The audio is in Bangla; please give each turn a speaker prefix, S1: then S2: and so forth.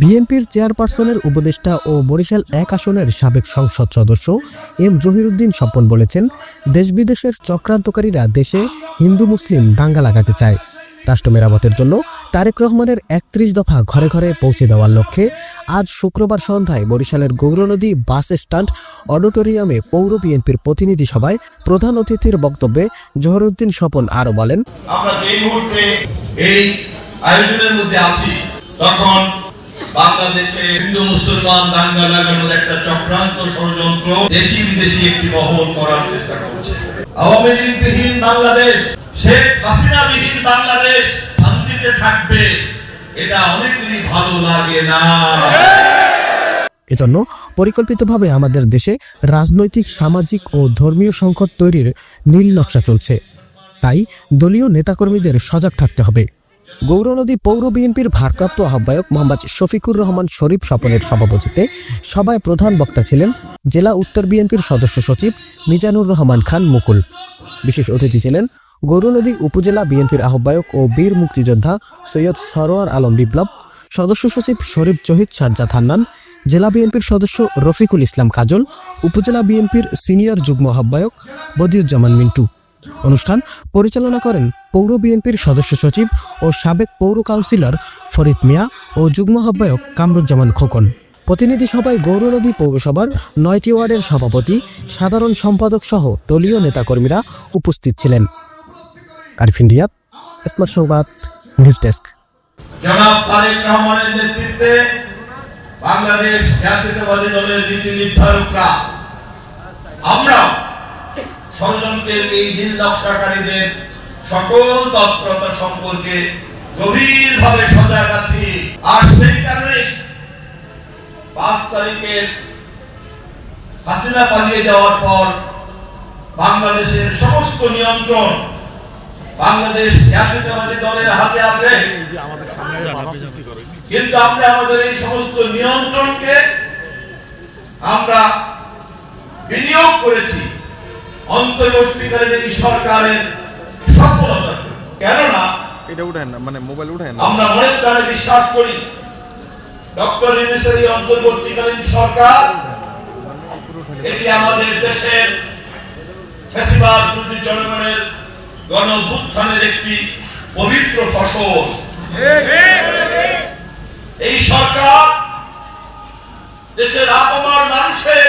S1: বিএনপির চেয়ারপারসনের উপদেষ্টা ও বরিশাল এক আসনের সাবেক সংসদ সদস্য এম জহিরুদ্দিন স্বপন বলেছেন দেশ বিদেশের চক্রান্তকারীরা দেশে হিন্দু মুসলিম দাঙ্গা লাগাতে চায়। রাষ্ট্র মেরামতের জন্য তারেক রহমানের একত্রিশ দফা ঘরে ঘরে পৌঁছে দেওয়ার লক্ষ্যে আজ শুক্রবার সন্ধ্যায় বরিশালের গৌরনদী বাস স্ট্যান্ড অডিটোরিয়ামে পৌর বিএনপির প্রতিনিধি সভায় প্রধান অতিথির বক্তব্যে জহরুদ্দিন স্বপন আরও বলেন,
S2: আমরা যে মুহূর্তে এই আয়োজনের মধ্যে আছি, তখন বাংলাদেশে হিন্দু, মুসলমান, দাঙ্গা লাগানোর একটা চক্রান্ত ষড়যন্ত্র দেশি বিদেশি একটি মহল করার চেষ্টা করছে। আওয়ামী লীগবিহীন বাংলাদেশ, শেখ হাসিনা বিহীন বাংলাদেশ শান্তিতে থাকবে, এটা অনেকেরই ভালো লাগে না।
S1: এজন্য পরিকল্পিতভাবে আমাদের দেশে রাজনৈতিক, সামাজিক ও ধর্মীয় সংকট তৈরির নীল নকশা চলছে। তাই দলীয় নেতাকর্মীদের সজাগ থাকতে হবে। গৌরনদী পৌর বিএনপির ভারপ্রাপ্ত আহ্বায়ক মোহাম্মদ শফিকুর রহমান শরীফ স্বপনের সভাপতিতে সভায় প্রধান বক্তা ছিলেন জেলা উত্তর বিএনপির সদস্য সচিব মিজানুর রহমান খান মুকুল। বিশেষ অতিথি ছিলেন গৌরনদী উপজেলা বিএনপির আহ্বায়ক ও বীর মুক্তিযোদ্ধা সৈয়দ সরোয়ার আলম বিপ্লব, সদস্য সচিব শরীফ জহিদ সাজ্জাদ হান্নান, জেলা বিএনপির সদস্য রফিকুল ইসলাম কাজল, উপজেলা বিএনপির সিনিয়র যুগ্ম আহ্বায়ক বদিউজ্জামান মিন্টু। অনুষ্ঠান পরিচালনা করেন পৌর বিএনপির সদস্য সচিব ও সাবেক পৌর কাউন্সিলর ফরিদ মিয়া ও যুগ্ম আহ্বায়ক কামরুজ্জামান খোকন। প্রতিনিধি সভায় গৌরনদী পৌরসভার নয়টি ওয়ার্ডের সভাপতি, সাধারণ সম্পাদক সহ দলীয় নেতাকর্মীরা উপস্থিত ছিলেন। আরিফিন রিয়াদ স্মার্ট সংবাদ নিউজ ডেস্ক।
S2: নেতৃত্বে বাংলাদেশ জাতীয়তাবাদী দলের নীতি নির্ধারকরা আমরা ষড়যন্ত্রের এই নীল নকশাকারীদের সকল তৎপরতা সম্পর্কে গভীরভাবে সজাগ আছি। আর সেই কারণে পাঁচ তারিখের হাসিনা পালিয়ে যাওয়ার পর বাংলাদেশের সমস্ত নিয়ন্ত্রণ বাংলাদেশ জাতীয়তাবাদী দলের হাতে আছে। কিন্তু আমরা আমাদের এই সমস্ত নিয়ন্ত্রণকে আমরা বিনিয়োগ করেছি। অন্তর্বর্তীকালীন এই সরকারের কেননা
S3: এটা না মানে মোবাইল উঠেন না।
S2: আমরা মনের প্রাণে বিশ্বাস করি ডক্টর ইউনিসের অন্তর্বর্তীকালীন সরকার এটি আমাদের দেশের ফ্যাসিবাদ বিরোধী জনগণের গণ একটি পবিত্র ফসল। এই সরকার দেশের আপমার মানুষের